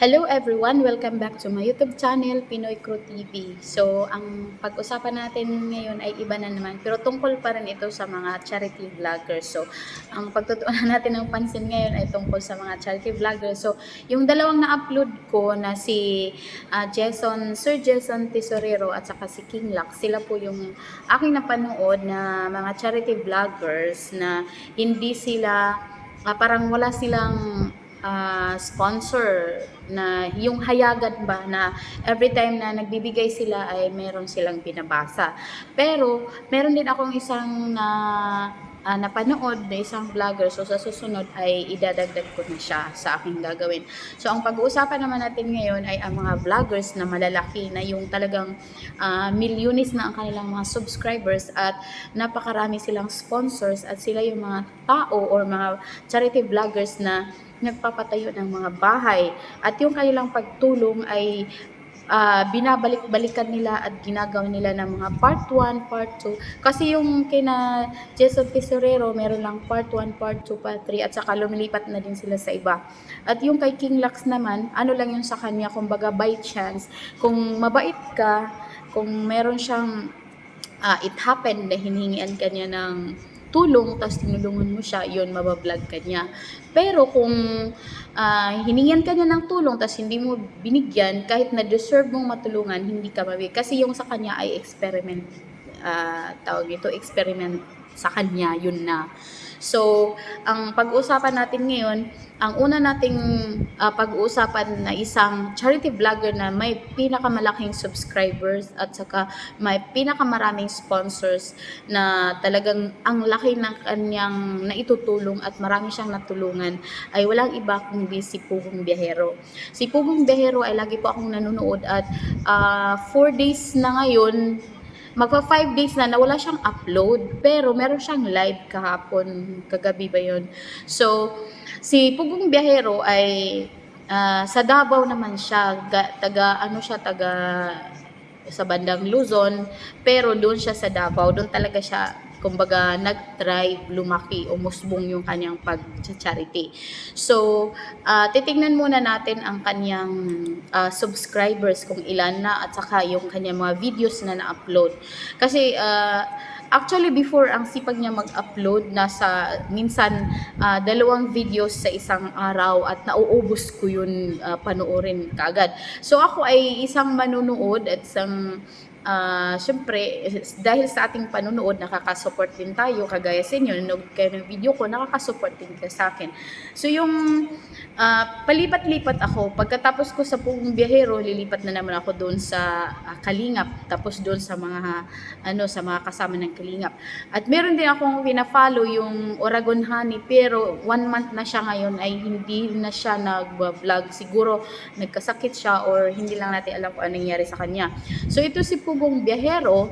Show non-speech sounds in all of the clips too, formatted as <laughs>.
Hello everyone! Welcome back to my YouTube channel, Pinoy Crew TV. So, ang pag-usapan natin ngayon ay iba na naman, pero tungkol pa rin ito sa mga charity vloggers. So, ang pagtutuunan <laughs> natin ng pansin ngayon ay tungkol sa mga charity vloggers. So, yung dalawang na-upload ko na si ah, Jason, Sir Jason Tesorero at saka si King Lux, sila po yung aking napanood na mga charity vloggers na hindi sila, ah, parang wala silang ah, sponsor na yung hayagan ba na every time na nagbibigay sila ay meron silang binabasa. Pero meron din akong isang na ah, napanood na isang vlogger so sa susunod ay idadagdag ko na siya sa aking gagawin. So ang pag-uusapan naman natin ngayon ay ang mga vloggers na malalaki na yung talagang ah, milyones na ang kanilang mga subscribers at napakarami silang sponsors at sila yung mga tao or mga charity vloggers na nagpapatayo ng mga bahay at yung kanilang pagtulong ay ah, binabalik-balikan nila at ginagawa nila ng mga part 1, part 2. Kasi yung kina Jason Tesorero, meron lang part 1, part 2, part 3 at saka lumilipat na din sila sa iba. At yung kay King Lux naman, ano lang yung sa kanya, kumbaga by chance, kung mabait ka, kung meron siyang ah, it happened na hinihingian ka niya ng tulong, tapos tinulungan mo siya, yun, mabablog ka niya. Pero kung ah, hiningian ka niya ng tulong, tapos hindi mo binigyan, kahit na deserve mong matulungan, hindi ka mabigyan. Kasi yung sa kanya ay experiment, ah, tawag ito, experiment sa kanya, yun na. So, ang pag-uusapan natin ngayon, ang una nating ah, pag-uusapan na isang charity vlogger na may pinakamalaking subscribers at saka may pinakamaraming sponsors na talagang ang laki ng kanyang naitutulong at marami siyang natulungan ay walang iba kundi si Pugong Biyahero. Si Pugong Biyahero ay lagi po akong nanonood at 4 days na ngayon magpa 5 days na na wala siyang upload pero meron siyang live kahapon kagabi ba yun? So si Pugong Biyahero ay ah, sa Davao naman siya ga- taga ano siya taga sa bandang Luzon pero doon siya sa Davao. Doon talaga siya kumbaga nag-thrive, lumaki, umusbong yung kanyang pag-charity. So, ah, titingnan muna natin ang kanyang ah, subscribers kung ilan na at saka yung kanyang mga videos na na-upload. Kasi ah, actually before ang sipag niya mag-upload nasa minsan ah, dalawang videos sa isang araw at nauubos ko yun ah, panoorin kagad. So ako ay isang manunood at isang ah syempre, dahil sa ating panunood, nakaka-support din tayo, kagaya sa inyo, nanonood kayo ng video ko, nakaka-support din kayo sa akin. So yung ah, palipat-lipat ako, pagkatapos ko sa Pugong Biyahero, lilipat na naman ako doon sa ah, Kalingap, tapos doon sa mga, ano, sa mga kasama ng Kalingap. At meron din akong pina-follow yung Oragon Honey, pero one month na siya ngayon ay hindi na siya nag-vlog. Siguro nagkasakit siya or hindi lang natin alam kung anong nangyari sa kanya. So ito si Pugong Biyahero,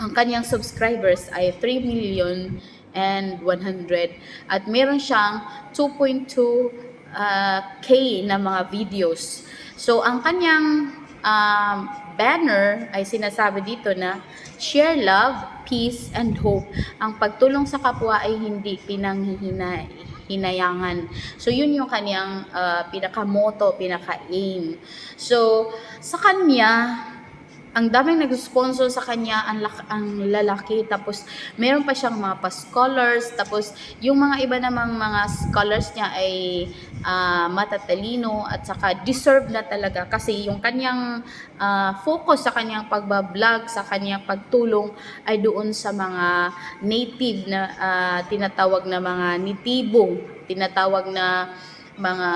ang kanyang subscribers ay 3 million and 100 at meron siyang 2.2 ah, K na mga videos. So ang kanyang um, banner ay sinasabi dito na share love, peace, and hope. Ang pagtulong sa kapwa ay hindi pinanghihina hinayangan. So, yun yung kanyang ah, pinaka-motto, pinaka-aim. So, sa kanya, ang daming nag-sponsor sa kanya, ang, ang lalaki, tapos meron pa siyang mga pa-scholars, tapos yung mga iba namang mga scholars niya ay ah, matatalino at saka deserve na talaga kasi yung kanyang ah, focus sa kanyang pagbablog, sa kanyang pagtulong ay doon sa mga native na ah, tinatawag na mga nitibo, tinatawag na mga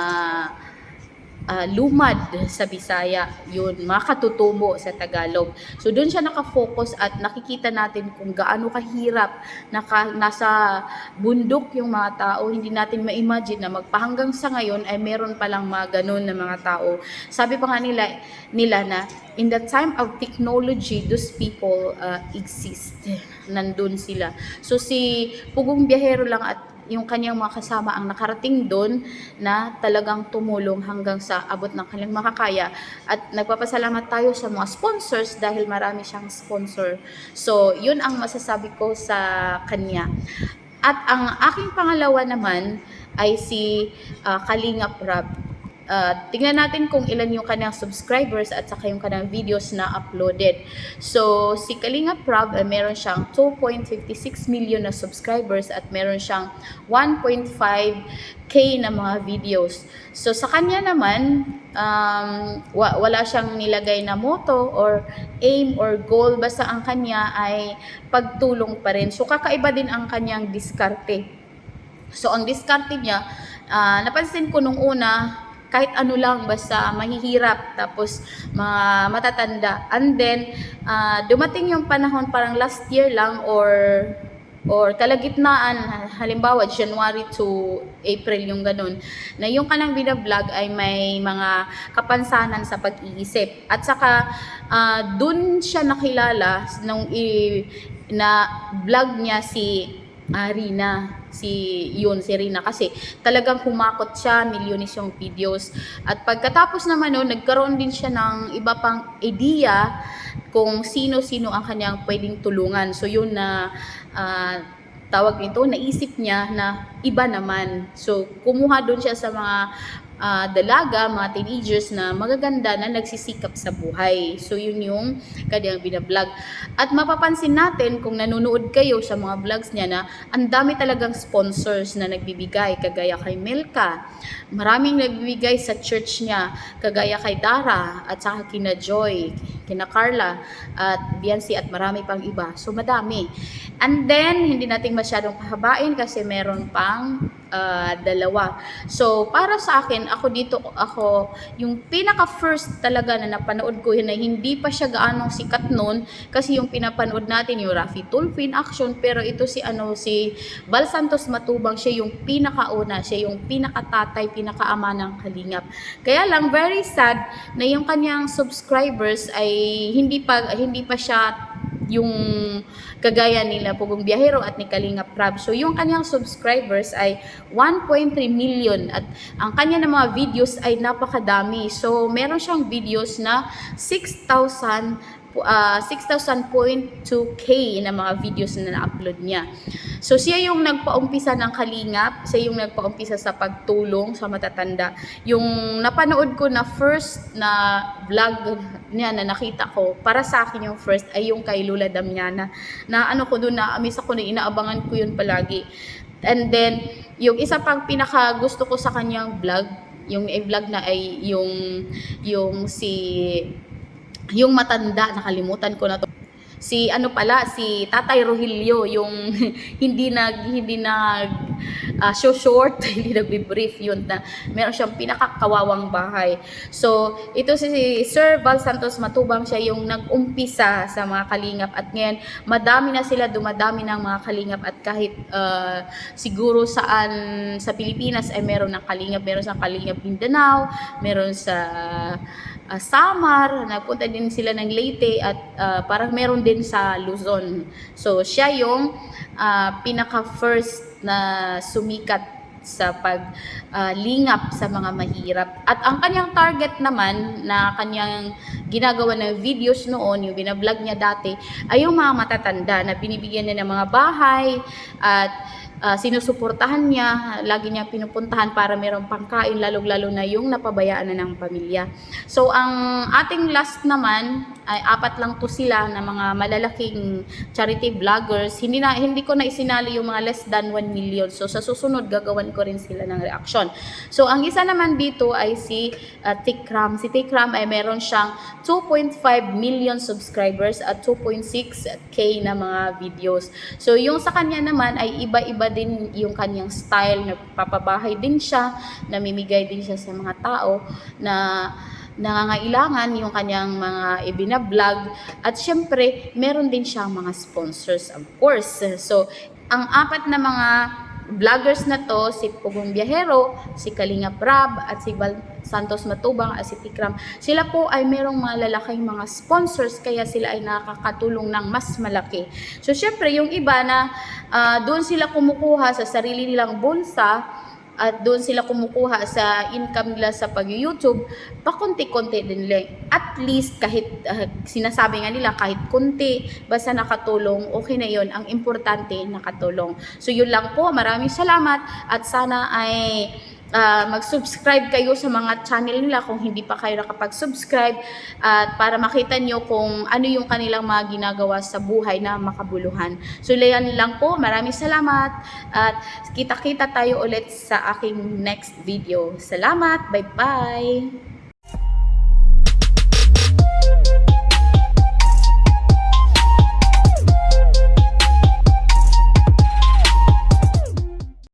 ah, lumad sa Bisaya, yun, mga katutubo sa Tagalog. So doon siya nakafocus at nakikita natin kung gaano kahirap naka, nasa bundok yung mga tao. Hindi natin ma-imagine na magpahanggang sa ngayon ay meron palang mga ganun na mga tao. Sabi pa nga nila, nila na in the time of technology, those people uh, exist. Nandun sila. So si Pugong Biyahero lang at yung kanyang mga kasama ang nakarating doon na talagang tumulong hanggang sa abot ng kanilang makakaya. At nagpapasalamat tayo sa mga sponsors dahil marami siyang sponsor. So, yun ang masasabi ko sa kanya. At ang aking pangalawa naman ay si ah, Kalingap Rab. Uh, tingnan natin kung ilan yung kanyang subscribers at saka yung kanyang videos na uploaded. So, si Kalinga Prab, eh, meron siyang 2.56 million na subscribers at meron siyang 1.5k na mga videos. So, sa kanya naman, um, wa- wala siyang nilagay na motto or aim or goal. Basta ang kanya ay pagtulong pa rin. So, kakaiba din ang kanyang diskarte. So, ang diskarte niya, ah, napansin ko nung una, kahit ano lang, basta mahihirap, tapos mga matatanda. And then, ah, dumating yung panahon, parang last year lang, or or kalagitnaan, halimbawa January to April yung ganun, na yung kanang binablog ay may mga kapansanan sa pag-iisip. At saka, ah, dun siya nakilala nung i, na vlog niya si ah, Rina, si yun, si Rina kasi talagang humakot siya, milyones yung videos. At pagkatapos naman nun, nagkaroon din siya ng iba pang idea kung sino-sino ang kanyang pwedeng tulungan. So yun na ah, tawag nito, naisip niya na iba naman. So kumuha doon siya sa mga ah, dalaga, mga teenagers na magaganda na nagsisikap sa buhay. So yun yung kanyang binablog. At mapapansin natin kung nanonood kayo sa mga vlogs niya na ang dami talagang sponsors na nagbibigay kagaya kay Melka. Maraming nagbibigay sa church niya kagaya kay Dara at saka kina Joy, kina Carla at Biancy at marami pang iba. So madami. And then hindi natin masyadong pahabain kasi meron pang ah, dalawa. So para sa akin, ako dito ako yung pinaka first talaga na napanood ko yun na hindi pa siya gaanong sikat noon kasi yung pinapanood natin yung Rafi Tulfo in action pero ito si ano si Bal Santos Matubang siya yung pinakauna siya yung pinakatatay pinakaama ng kalingap kaya lang very sad na yung kanyang subscribers ay hindi pa hindi pa siya yung kagaya nila Pugong Biyahero at ni Kalinga Prab. So yung kanyang subscribers ay 1.3 million at ang kanya ng mga videos ay napakadami. So meron siyang videos na 6,000 uh, 6,000.2k na mga videos na na-upload niya. So siya yung nagpaumpisa ng kalingap, siya yung nagpaumpisa sa pagtulong sa matatanda. Yung napanood ko na first na vlog niya na nakita ko, para sa akin yung first ay yung kay Lula Damiana. Na ano ko doon na amis ako na inaabangan ko yun palagi. And then, yung isa pang pinaka gusto ko sa kanyang vlog, yung i-vlog na ay yung yung si yung matanda, nakalimutan ko na to. Si ano pala, si Tatay Rogelio, yung <laughs> hindi nag hindi nag ah, show short, <laughs> hindi nagbi-brief yun na meron siyang pinakakawawang bahay. So, ito si Sir Val Santos Matubang, siya yung nag-umpisa sa mga kalingap at ngayon madami na sila, dumadami ng mga kalingap at kahit ah, siguro saan sa Pilipinas ay meron ng kalingap, meron sa kalingap Mindanao, meron sa ah, Samar, nagpunta din sila ng Leyte at ah, parang meron din sa Luzon. So siya yung ah, pinaka first na sumikat sa paglingap sa mga mahirap. At ang kanyang target naman na kanyang ginagawa ng videos noon, yung binablog niya dati, ay yung mga matatanda na binibigyan niya ng mga bahay at ah, sinusuportahan niya, lagi niya pinupuntahan para merong pangkain, lalong-lalo na yung napabayaan na ng pamilya. So, ang ating last naman, ay apat lang to sila na mga malalaking charity vloggers. Hindi na hindi ko na isinali yung mga less than 1 million. So, sa susunod, gagawan ko rin sila ng reaction. So, ang isa naman dito ay si uh, Tikram. Si Tikram ay meron siyang 2.5 million subscribers at 2.6k na mga videos. So, yung sa kanya naman ay iba-iba din yung kanyang style. Nagpapabahay din siya, namimigay din siya sa mga tao na nangangailangan yung kanyang mga ibinablog at syempre meron din siyang mga sponsors of course so ang apat na mga vloggers na to si Pugong Biyahero, si Kalinga Prab at si Val Santos Matubang at si Tikram. Sila po ay merong mga lalaking mga sponsors kaya sila ay nakakatulong ng mas malaki. So syempre yung iba na ah, doon sila kumukuha sa sarili nilang bulsa at doon sila kumukuha sa income nila sa pag-YouTube, pakunti-kunti din lang. At least kahit ah, sinasabi nga nila kahit kunti, basta nakatulong, okay na yon Ang importante, nakatulong. So yun lang po, maraming salamat at sana ay ah, mag-subscribe kayo sa mga channel nila kung hindi pa kayo nakapag-subscribe at para makita nyo kung ano yung kanilang mga ginagawa sa buhay na makabuluhan. So, yan lang po. Maraming salamat at kita-kita tayo ulit sa aking next video. Salamat! Bye-bye!